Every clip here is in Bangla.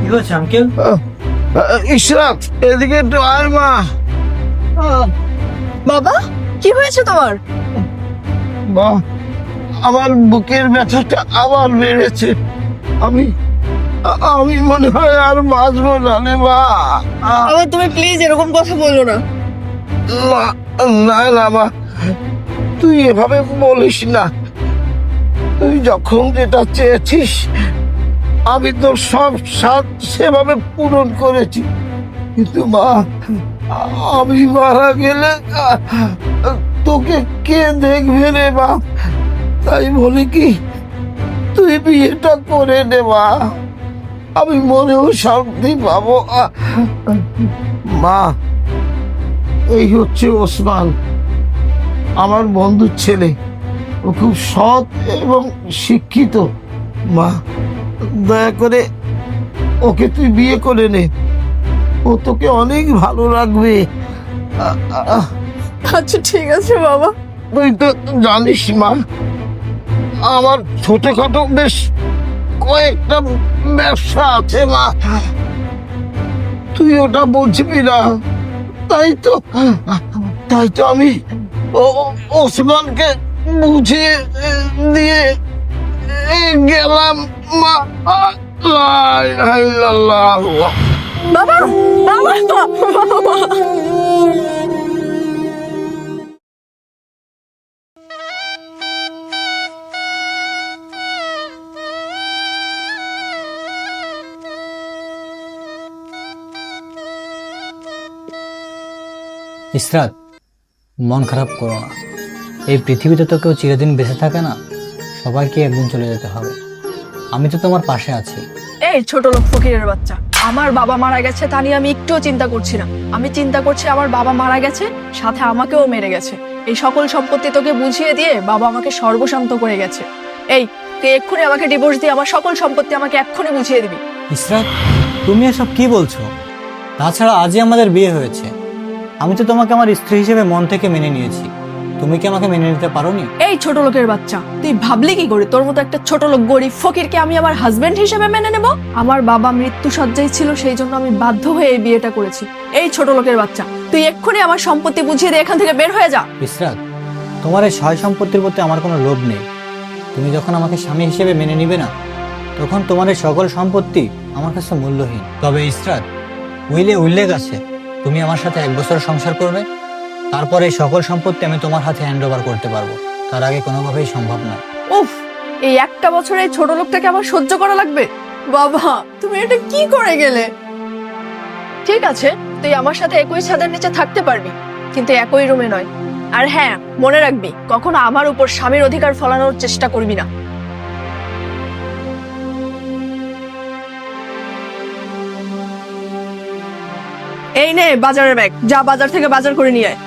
কি হয়েছে আঙ্কেল ইশরাত এদিকে একটু আয় মা। বাবা কি হয়েছে তোমার? মা আমার বুকের ব্যথাটা আবার বেড়েছে। আমি আমি মনে হয় আর বাঁচবো না রে মা। আ- তুমি প্লিজ এরকম কথা বলো না। না না না মা তুই এভাবে বলিস না। তুই যখন যেটা চেয়েছিস, আমি তোর সব সাথ সেভাবে পূরণ করেছি। কিন্তু মা, আমি মারা গেলে, তোকে কে দেখবে রে মা? তাই বলি কি, তুই বিয়েটা করে নে মা। আমি মনেও শান্তি পাবো মা, এই হচ্ছে ওসমান, আমার বন্ধুর ছেলে। ও খুব সৎ এবং শিক্ষিত। মা দয়া করে ওকে তুই বিয়ে করে নে। ও তোকে অনেক ভালো রাখবে। আচ্ছা ঠিক আছে বাবা। তুই তো জানিস মা আমার ছোটখাটো বেশ কয়েকটা ব্যবসা আছে মা। তুই ওটা বুঝবি না। তাই তো তাই তো আমি ওসমানকে বুঝিয়ে এ, দিয়ে গেলাম মা বাবা বাবা। ইসরাত মন খারাপ করো না। এই পৃথিবীতে তো কেউ চিরদিন বেঁচে থাকে না সবাইকে একদিন চলে যেতে হবে। আমি তো তোমার পাশে আছি। এই ছোট লোক ফকিরের বাচ্চা আমার বাবা মারা গেছে তা নিয়ে আমি একটুও চিন্তা করছি না। আমি চিন্তা করছি আমার বাবা মারা গেছে সাথে আমাকেও মেরে গেছে। এই সকল সম্পত্তি তোকে বুঝিয়ে দিয়ে বাবা আমাকে সর্বশান্ত করে গেছে। এই তুই এক্ষুনি আমাকে ডিভোর্স দিয়ে আমার সকল সম্পত্তি আমাকে এক্ষুনি বুঝিয়ে দিবি। ইসরাত তুমি এসব কি বলছো? তাছাড়া আজই আমাদের বিয়ে হয়েছে। আমি তো তোমাকে আমার স্ত্রী হিসেবে মন থেকে মেনে নিয়েছি। তুমি কি আমাকে মেনে নিতে পারোনি? এই ছোট লোকের বাচ্চা তুই ভাবলি কি করে? তোর মতো একটা ছোট লোক গরিব ফকিরকে আমি আমার হাজবেন্ড হিসেবে মেনে নেব? আমার বাবা মৃত্যু সজ্জায় ছিল সেই জন্য আমি বাধ্য হয়ে এই বিয়েটা করেছি। এই ছোট লোকের বাচ্চা তুই এক্ষুনি আমার সম্পত্তি বুঝিয়ে দিয়ে এখান থেকে বের হয়ে যা। ইসরাত তোমার এই সয় সম্পত্তির প্রতি আমার কোনো লোভ নেই। তুমি যখন আমাকে স্বামী হিসেবে মেনে নিবে না তখন তোমার এই সকল সম্পত্তি আমার কাছে মূল্যহীন। তবে ইসরাত উইলে উল্লেখ আছে তুমি আমার সাথে এক বছর সংসার করবে তারপর সকল সম্পত্তি আমি তোমার হাতে হ্যান্ড ওভার করতে পারব। তার আগে কোনোভাবেই সম্ভব নয়। উফ, এই একটা বছরে এই ছোট লোকটাকে আমার সহ্য করা লাগবে? বাবা, তুমি এটা কি করে গেলে? ঠিক আছে, তুই আমার সাথে একই ছাদের নিচে থাকতে পারবি, কিন্তু একই রুমে নয়। আর হ্যাঁ মনে রাখবি, কখনো আমার উপর স্বামীর অধিকার ফলানোর চেষ্টা করবি না। এই নে, বাজারের ব্যাগ। যা বাজার থেকে বাজার করে নিয়ে আয়।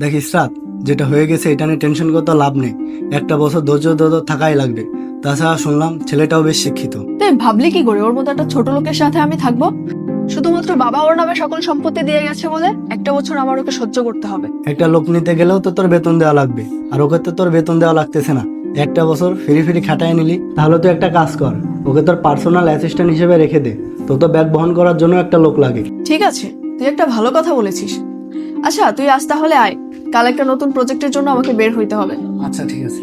দেখ ইসরাত যেটা হয়ে গেছে এটা নিয়ে টেনশন করতে লাভ নেই। একটা বছর ধৈর্য ধৈর্য থাকাই লাগবে। তাছাড়া শুনলাম ছেলেটাও বেশ শিক্ষিত। তুই ভাবলি কি করে? ওর মতো একটা ছোট লোকের সাথে আমি থাকব? শুধুমাত্র বাবা ওর নামে সকল সম্পত্তি দিয়ে গেছে বলে একটা বছর আমার ওকে সহ্য করতে হবে। একটা লোক নিতে গেলেও তো তোর বেতন দেওয়া লাগবে। আর ওকে তো তোর বেতন দেওয়া লাগতেছে না। একটা বছর ফিরি ফিরি খাটায় নিলি তাহলে তুই একটা কাজ কর। ওকে তোর পার্সোনাল অ্যাসিস্ট্যান্ট হিসেবে রেখে দে। তো তো ব্যাগ বহন করার জন্য একটা লোক লাগে। ঠিক আছে তুই একটা ভালো কথা বলেছিস। আচ্ছা তুই আজ তাহলে আয়। কাল একটা নতুন প্রজেক্টের জন্য আমাকে বের হইতে হবে। আচ্ছা ঠিক আছে।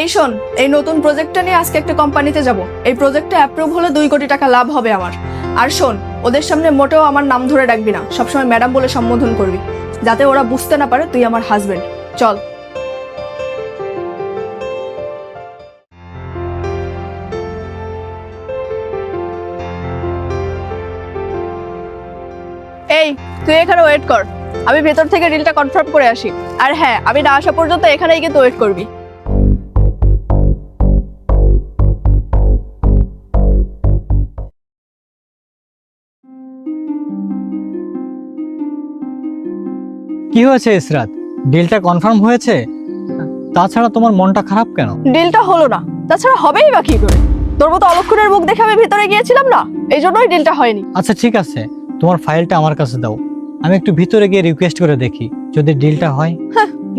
এই শোন এই নতুন প্রজেক্টটা নিয়ে আজকে একটা কোম্পানিতে যাব। এই প্রজেক্টটা অ্যাপ্রুভ হলে দুই কোটি টাকা লাভ হবে আমার। আর শোন ওদের সামনে মোটেও আমার নাম ধরে ডাকবি না। সবসময় ম্যাডাম বলে সম্বোধন করবি। যাতে ওরা বুঝতে না পারে তুই আমার হাজবেন্ড চল। তুই এখানে ওয়েট কর। আমি ভেতর থেকে রিলটা কনফার্ম করে আসি। আর হ্যাঁ আমি না আসা পর্যন্ত এখানেই কিন্তু ওয়েট করবি। কি হয়েছে ইসরাত? ডিলটা কনফার্ম হয়েছে? তাছাড়া তোমার মনটা খারাপ কেন? ডিলটা হলো না। তাছাড়া হবেই বা কি করে? তোর মতো অলক্ষণের মুখ দেখে আমি ভিতরে গিয়েছিলাম না? এই জন্যই ডিলটা হয়নি। আচ্ছা ঠিক আছে। তোমার ফাইলটা আমার কাছে দাও। আমি একটু ভিতরে গিয়ে রিকোয়েস্ট করে দেখি যদি ডিলটা হয়।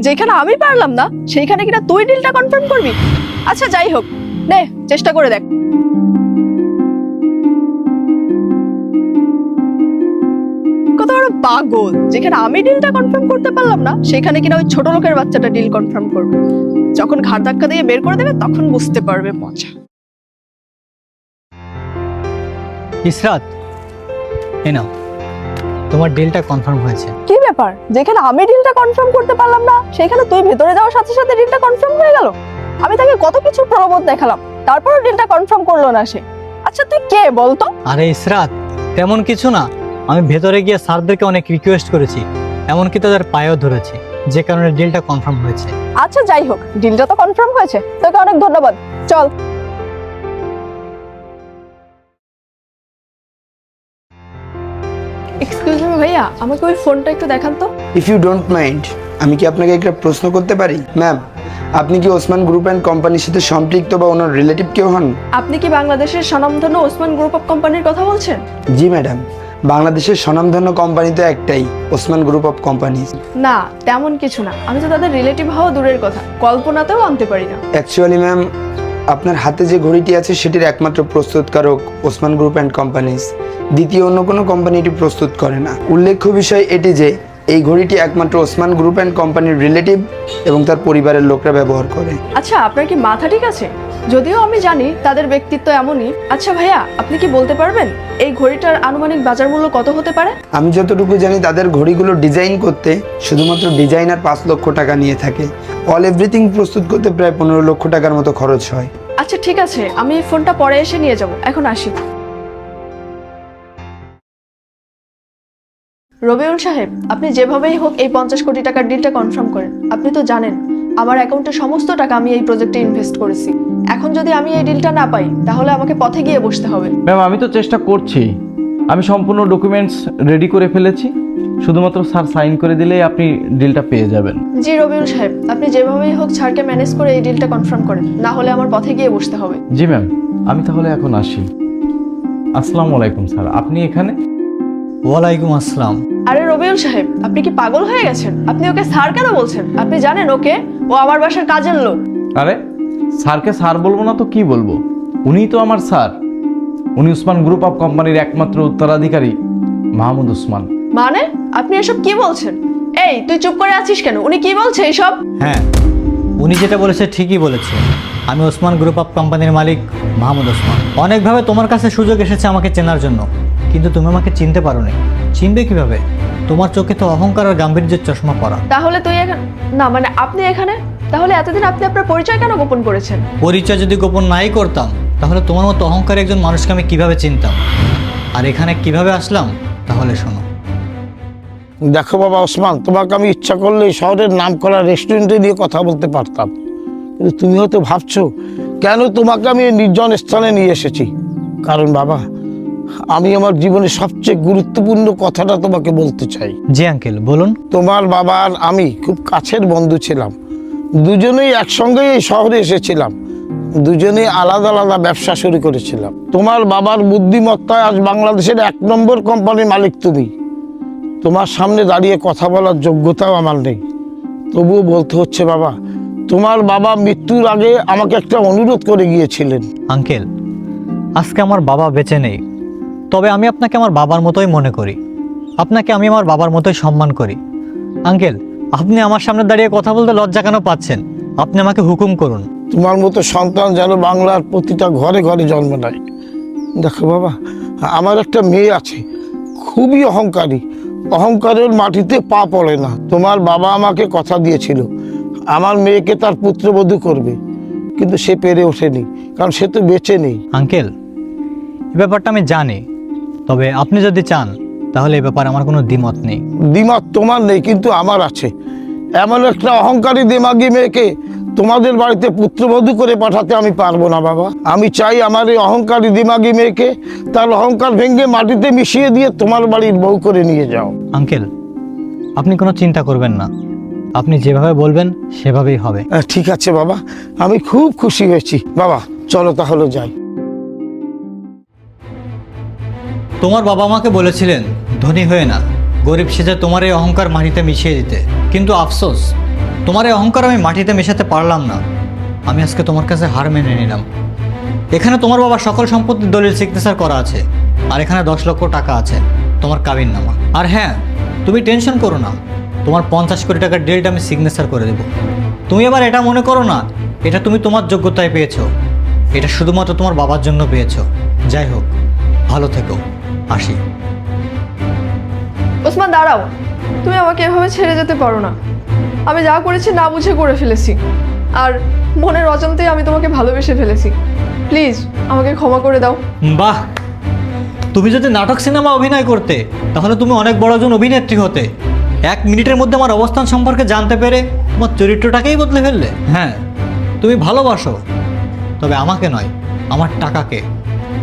যেখানে আমি পারলাম না সেইখানে কিনা তুই ডিলটা কনফার্ম করবি? আচ্ছা যাই হোক নে চেষ্টা করে দেখ। কত বড় পাগল যেখানে আমি ডিলটা কনফার্ম করতে পারলাম না সেখানে কিনা ওই ছোট লোকের বাচ্চাটা ডিল কনফার্ম করবে। যখন ঘাড় ধাক্কা দিয়ে বের করে দেবে তখন বুঝতে পারবে মজা। ইসরাত এ নাও। তোমার ডিলটা কনফার্ম হয়েছে। কি ব্যাপার? যেখানে আমি ডিলটা কনফার্ম করতে পারলাম না সেখানে তুই ভেতরে যাওয়ার সাথে সাথে ডিলটা কনফার্ম হয়ে গেল? আমি তাকে কত কিছু প্রলোভন দেখালাম তারপরও ডিলটা কনফার্ম করল না সে। আচ্ছা তুই কে বলতো? আরে ইসরাত তেমন কিছু না। আমি ভেতরে গিয়ে স্যারদেরকে অনেক রিকোয়েস্ট করেছি এমনকি তাদের পায়েও ধরেছি যে কারণে ডিলটা কনফার্ম হয়েছে। আচ্ছা যাই হোক ডিলটা তো কনফার্ম হয়েছে। তোকে অনেক ধন্যবাদ। চল। ভাইয়া আমাকে ওই ফোনটা একটু দেখান তো। ইফ ইউ ডোন্ট মাইন্ড আমি কি আপনাকে একটা প্রশ্ন করতে পারি? ম্যাম আপনি কি ওসমান গ্রুপ অ্যান্ড কোম্পানির সাথে সম্পৃক্ত বা ওনার রিলেটিভ কেউ হন? আপনি কি বাংলাদেশের স্বনামধন্য ওসমান গ্রুপ অফ কোম্পানির কথা বলছেন? জি ম্যাডাম বাংলাদেশের স্বনামধন্য কোম্পানি তো একটাই ওসমান গ্রুপ অফ কোম্পানি না তেমন কিছু না। আমি তো তাদের রিলেটিভ হওয়া দূরের কথা। কল্পনাতেও আনতে পারি না। অ্যাকচুয়ালি ম্যাম আপনার হাতে যে ঘড়িটি আছে, সেটির একমাত্র প্রস্তুতকারক ওসমান গ্রুপ অ্যান্ড কোম্পানিজ। দ্বিতীয় অন্য কোনো কোম্পানি এটি প্রস্তুত করে না। উল্লেখ্য বিষয় এটি যে এই ঘড়িটি একমাত্র ওসমান গ্রুপ অ্যান্ড কোম্পানির রিলেটিভ এবং তার পরিবারের লোকরা ব্যবহার করে। আচ্ছা আপনার কি মাথা ঠিক আছে? যদিও আমি জানি তাদের ব্যক্তিত্ব এমনই। আচ্ছা ভাইয়া আপনি কি বলতে পারবেন এই ঘড়িটার আনুমানিক বাজার মূল্য কত হতে পারে? আমি যতটুকু জানি তাদের ঘড়িগুলো ডিজাইন করতে শুধুমাত্র ডিজাইনার পাঁচ লক্ষ টাকা নিয়ে থাকে। অল এভরিথিং প্রস্তুত করতে প্রায় পনেরো লক্ষ টাকার মতো খরচ হয়। আচ্ছা ঠিক আছে। আমি ফোনটা পরে এসে নিয়ে যাব। এখন আসি। রবিউল সাহেব আপনি যেভাবেই হোক এই পঞ্চাশ কোটি টাকার ডিলটা কনফার্ম করেন। আপনি তো জানেন আমার অ্যাকাউন্টে সমস্ত টাকা আমি এই প্রজেক্টে ইনভেস্ট করেছি। এখন যদি আমি এই ডিলটা না পাই তাহলে আমাকে পথে গিয়ে বসতে হবে। ম্যাম আমি তো চেষ্টা করছি। আমি সম্পূর্ণ ডকুমেন্টস রেডি করে ফেলেছি। শুধুমাত্র স্যার সাইন করে দিলেই আপনি ডিলটা পেয়ে যাবেন। জি রবিউল সাহেব আপনি যেভাবেই হোক স্যারকে ম্যানেজ করে এই ডিলটা কনফার্ম করেন না হলে আমার পথে গিয়ে বসতে হবে। জি ম্যাম আমি তাহলে এখন আসি। আসসালামু আলাইকুম স্যার আপনি এখানে? ওয়ালাইকুম আসসালাম। আরে রবিউল সাহেব আপনি কি পাগল হয়ে গেছেন? আপনি ওকে স্যার কেন বলছেন? আপনি জানেন ওকে? ও আমার বাসার কাজের লোক। আরে স্যারকে স্যার বলব না তো কি বলব? উনিই তো আমার স্যার। উনি উসমান গ্রুপ অফ কোম্পানির একমাত্র উত্তরাধিকারী মাহমুদ উসমান। মানে? আপনি এসব কি বলছেন? এই তুই চুপ করে আছিস কেন? উনি কি বলছে এইসব? হ্যাঁ উনি যেটা বলেছে ঠিকই বলেছে। আমি ওসমান গ্রুপ অফ কোম্পানির মালিক মাহমুদ ওসমান অনেকভাবে তোমার কাছে সুযোগ এসেছে আমাকে চেনার জন্য। কিন্তু তুমি আমাকে চিনতে পারো নি চিনবে কীভাবে? তোমার চোখে তো অহংকার আর গাম্ভীর্যের চশমা পরা তাহলে তুই এখানে না মানে আপনি এখানে? তাহলে এতদিন আপনি আপনার পরিচয় কেন গোপন করেছেন? পরিচয় যদি গোপন নাই করতাম তাহলে তোমার মতো অহংকারী একজন মানুষকে আমি কীভাবে চিনতাম? আর এখানে কীভাবে আসলাম তাহলে শোনো। দেখো বাবা ওসমান তোমাকে আমি ইচ্ছা করলে শহরের নাম করা রেস্টুরেন্টে নিয়ে কথা বলতে পারতাম। কিন্তু তুমি হয়তো ভাবছ কেন তোমাকে আমি নির্জন স্থানে নিয়ে এসেছি? কারণ বাবা আমি আমার জীবনের সবচেয়ে গুরুত্বপূর্ণ কথাটা তোমাকে বলতে চাই। জি আঙ্কেল বলুন। তোমার বাবা আর আমি খুব কাছের বন্ধু ছিলাম। দুজনেই একসঙ্গেই এই শহরে এসেছিলাম। দুজনেই আলাদা আলাদা ব্যবসা শুরু করেছিলাম। তোমার বাবার বুদ্ধিমত্তায় আজ বাংলাদেশের এক নম্বর কোম্পানির মালিক তুমি। তোমার সামনে দাঁড়িয়ে কথা বলার যোগ্যতাও আমার নেই। তবুও বলতে হচ্ছে বাবা তোমার বাবা মৃত্যুর আগে আমাকে একটা অনুরোধ করে গিয়েছিলেন। আঙ্কেল আজকে আমার বাবা বেঁচে নেই। তবে আমি আপনাকে আমার বাবার মতোই মনে করি। আপনাকে আমি আমার বাবার মতোই সম্মান করি। আঙ্কেল আপনি আমার সামনে দাঁড়িয়ে কথা বলতে লজ্জা কেন পাচ্ছেন? আপনি আমাকে হুকুম করুন। তোমার মতো সন্তান যেন বাংলার প্রতিটা ঘরে ঘরে জন্ম নেয়। দেখো বাবা আমার একটা মেয়ে আছে খুবই অহংকারী। অহংকারের মাটিতে পা পড়ে না। তোমার বাবা আমাকে কথা দিয়েছিল আমার মেয়েকে তার পুত্রবধূ করবে। কিন্তু সে পেরে ওঠেনি কারণ সে তো বেঁচে নেই। আঙ্কেল এই ব্যাপারটা আমি জানি। তবে আপনি যদি চান তাহলে এই ব্যাপারে আমার কোনো দ্বিমত নেই। দিমাগ তোমার নেই কিন্তু আমার আছে। এমন একটা অহংকারী দিমাগি মেয়েকে তোমাদের বাড়িতে পুত্রবধূ করে পাঠাতে আমি পারব না বাবা। আমি চাই আমার এই অহংকারী দিমাগি মেয়েকে তার অহংকার ভেঙে মাটিতে মিশিয়ে দিয়ে তোমার বাড়ির বউ করে নিয়ে যাও। আঙ্কেল আপনি কোনো চিন্তা করবেন না। আপনি যেভাবে বলবেন সেভাবেই হবে। ঠিক আছে বাবা। আমি খুব খুশি হয়েছি। বাবা চলো তাহলে যাই। তোমার বাবা মাকে বলেছিলেন, ধনী হয়ে না। গরিব সেজে তোমার এই অহংকার মাটিতে মিশিয়ে দিতে। কিন্তু আফসোস, তোমার এই অহংকার আমি মাটিতে মেশাতে পারলাম না। আমি আজকে তোমার কাছে হার মেনে নিলাম। এখানে তোমার বাবা সকল সম্পত্তির দলিল, সিগনেচার করা আছে। আর এখানে দশ লক্ষ টাকা আছে, তোমার কাবিন নামা আর হ্যাঁ তুমি টেনশন করো না। তোমার পঞ্চাশ কোটি টাকার ডিলটা আমি সিগনেচার করে দেবো। তুমি এবার এটা মনে করো না, এটা তুমি তোমার যোগ্যতায় পেয়েছ। এটা শুধুমাত্র তোমার বাবার জন্য পেয়েছ। যাই হোক, ভালো থেকো। আসি। ওসমান দাঁড়াও। তুমি আমাকে এভাবে ছেড়ে যেতে পারো না। আমি যা করেছি না বুঝে করে ফেলেছি। আর মনের অজান্তেই আমি তোমাকে ভালোবেসে ফেলেছি। প্লিজ আমাকে ক্ষমা করে দাও। বাহ! তুমি যদি নাটক সিনেমা অভিনয় করতে তাহলে তুমি অনেক বড় একজন অভিনেত্রী হতে। এক মিনিটের মধ্যে আমার অবস্থান সম্পর্কে জানতে পেরে তোমার চরিত্রটাকেই বদলে ফেললে। হ্যাঁ তুমি ভালোবাসো। তবে আমাকে নয় আমার টাকাকে।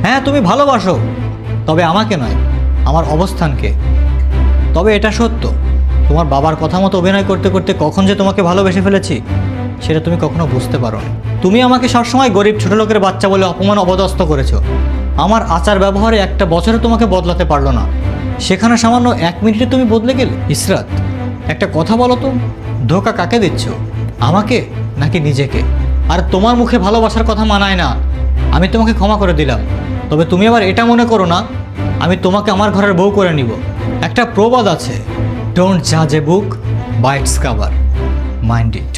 হ্যাঁ তুমি ভালোবাসো। তবে আমাকে নয়, আমার অবস্থানকে। তবে এটা সত্য, তোমার বাবার কথা মতো অভিনয় করতে করতে কখন যে তোমাকে ভালোবেসে ফেলেছি, সেটা তুমি কখনো বুঝতে পারো তুমি আমাকে সবসময় গরিব ছোট লোকের বাচ্চা বলে অপমান অবদস্ত করেছ। আমার আচার ব্যবহারে একটা বছরে তোমাকে বদলাতে পারল না। সেখানে সামান্য এক মিনিটে তুমি বদলে গেলে? ইসরাত, একটা কথা বলো তো, ধোকা কাকে দিচ্ছ? আমাকে নাকি নিজেকে? আর তোমার মুখে ভালোবাসার কথা মানায় না? আমি তোমাকে ক্ষমা করে দিলাম। তবে তুমি আবার এটা মনে করো না, আমি তোমাকে আমার ঘরের বউ করে নিব। একটা প্রবাদ আছে ডোন্ট জাজ a book by its cover mind it